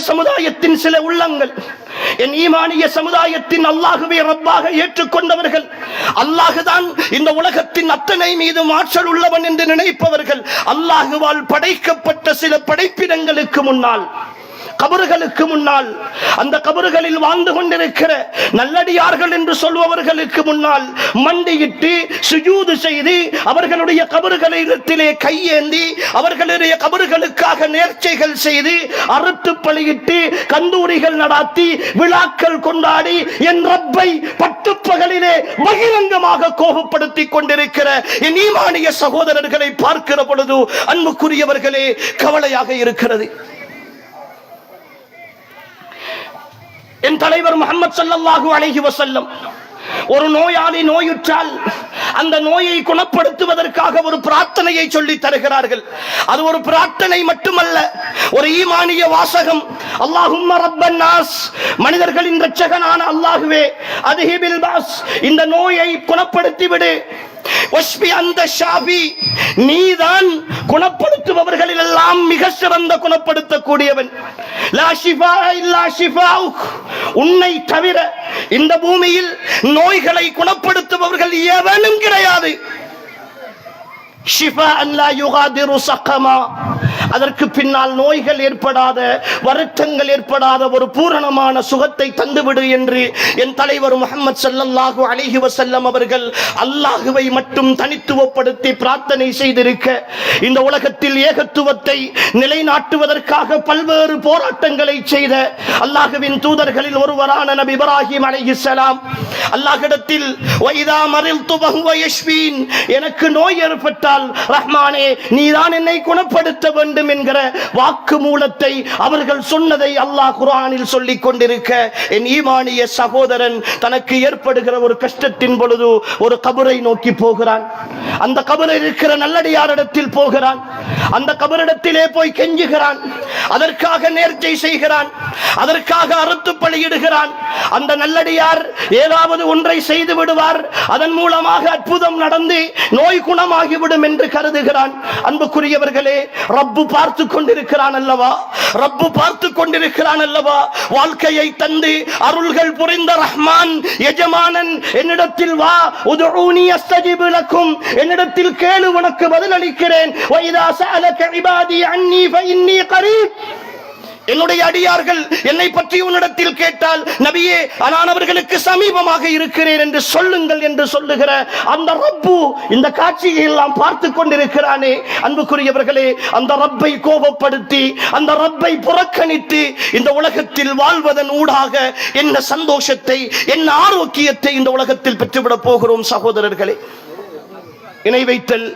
சமுதாயத்தின் சில உள்ளங்கள். என் ஈமானிய சமுதாயத்தின் அல்லாகவே ரப்பாக ஏற்றுக்கொண்டவர்கள் அல்லாஹுதான் இந்த உலகத்தின் அத்தனை மீது ஆற்றல் உள்ளவன் என்று நினைப்பவர்கள் அல்லாஹுவால் படைக்கப்பட்ட சில படைப்பிடங்களுக்கு முன்னால் கபறுகளுக்கு முன்னால் அந்த கபறுகளில் வாழ்ந்து கொண்டிருக்கிற நல்லடியார்கள் என்று சொல்பவர்களுக்கு முன்னால் மண்டியிட்டு சுஜூது செய்து அவர்களுடைய கபறுகளிடத்திலே கையேந்தி அவர்களுடைய கபறுகளுக்காக நேர்ச்சைகள் செய்து அறுத்து பலியிட்டு கந்தூரிகள் நடாத்தி விழாக்கள் கொண்டாடி என் ரப்பை பட்டுப்பகலிலே பகிரங்கமாக கோபப்படுத்திக் கொண்டிருக்கிற என் ஈமானிய சகோதரர்களை பார்க்கிற பொழுது அன்புக்குரியவர்களே கவலையாக இருக்கிறது. என் தலைவர் முகமது சல்லாஹூ அலைஹி வசல்லம் ஒரு நோயாளி நோயுற்றால் அந்த நோயை குணப்படுத்துவதற்காக ஒரு பிரார்த்தனையை சொல்லி தருகிறார்கள். அது ஒரு பிரார்த்தனை மட்டுமல்ல ஒரு ஈமானிய வாசகம். அல்லாஹும் மனிதர்களின் இரட்சகனான அல்லாஹுவே அதுஹிபில் பாஸ் இந்த நோயை குணப்படுத்தி விடு அந்த நீதான் குணப்படுத்த எல்லாம் மிக சிறந்த குணப்படுத்தக்கூடியவன். உன்னை தவிர இந்த பூமியில் நோய்களை குணப்படுத்துபவர்கள் எவனும் கிடையாது. ஷிஃபா அல்லா யுகாதிரு சக்கமா. அதற்கு பின்னால் நோய்கள் ஏற்படாத வருத்தங்கள் ஏற்படாத ஒரு பூரணமான சுகத்தை தந்துவிடு என்று என் தலைவர் முகமது சல்லல்லாஹு அலிஹி வசல்லம் அவர்கள் அல்லாஹுவை மட்டும் தனித்துவப்படுத்தி பிரார்த்தனை செய்திருக்க இந்த உலகத்தில் ஏகத்துவத்தை நிலைநாட்டுவதற்காக பல்வேறு போராட்டங்களை செய்த அல்லாஹுவின் தூதர்களில் ஒருவரான நபி இப்ராஹிம் அலைஹிஸ்ஸலாம் அல்லாஹ்விடத்தில் வைதா மரில் வஹுவ யஷ்பீன் எனக்கு நோய் ஏற்பட்டால் ரஹ்மானே நீதான் என்னை குணப்படுத்த வேண்டும். வேண்டும் என்கிற வாக்கு மூலத்தை அவர்கள் சொன்னதை அல்லாஹ் குரானில் சொல்லிக் கொண்டிருக்க. என் ஈமானிய சகோதரன் தனக்கு ஏற்படுகிற ஒரு கஷ்டத்தின் பொழுது ஒரு கபரை நோக்கி போகிறான். அந்த கபரில் இருக்கிற நல்லடியாரிடத்தில் போகிறான். அந்த கபரிடத்திலே போய் கெஞ்சுகிறான். அதற்காக நேர்ச்சை செய்கிறான். அதற்காக அறுத்து பலியிடுகிறான். அந்த நல்லடியார் ஏதாவது ஒன்றை செய்து விடுவார். அதன் மூலமாக அற்புதம் நடந்து நோய் குணமாகிவிடும் என்று கருதுகிறான். அன்புக்குரியவர்களே ரப்பு பார்த்து கொண்டிருக்கிறான் அல்லவா? ரப்பு பார்த்து கொண்டிருக்கிறான் அல்லவா? வாழ்க்கையை தந்து அருள்கள் புரிந்த ரஹ்மான் எஜமானன் என்னிடத்தில் வா உதுஊனி அஸ்தஜிபு லக்கும். என்னிடத்தில் கேளு உனக்கு பதிலளிக்கிறேன். வைதா சஅலக இபாதி அன்னி ஃபஇன்னி கரீப். என்னுடைய அடியார்கள் என்னை பற்றி உன்னிடத்தில் கேட்டால் நபியே நான் அவர்களுக்கு சமீபமாக இருக்கிறேன் என்று சொல்லுங்கள் என்று சொல்லுகிற அந்த ரப்பு இந்த காட்சியை எல்லாம் பார்த்து கொண்டிருக்கிறானே. அன்புக்குரியவர்களே அந்த ரப்பை கோபப்படுத்தி அந்த ரப்பை புறக்கணித்து இந்த உலகத்தில் வாழ்வதன் ஊடாக என்ன சந்தோஷத்தை என்ன ஆரோக்கியத்தை இந்த உலகத்தில் பெற்றுவிடப் போகிறோம் சகோதரர்களே. இணை வைத்தல்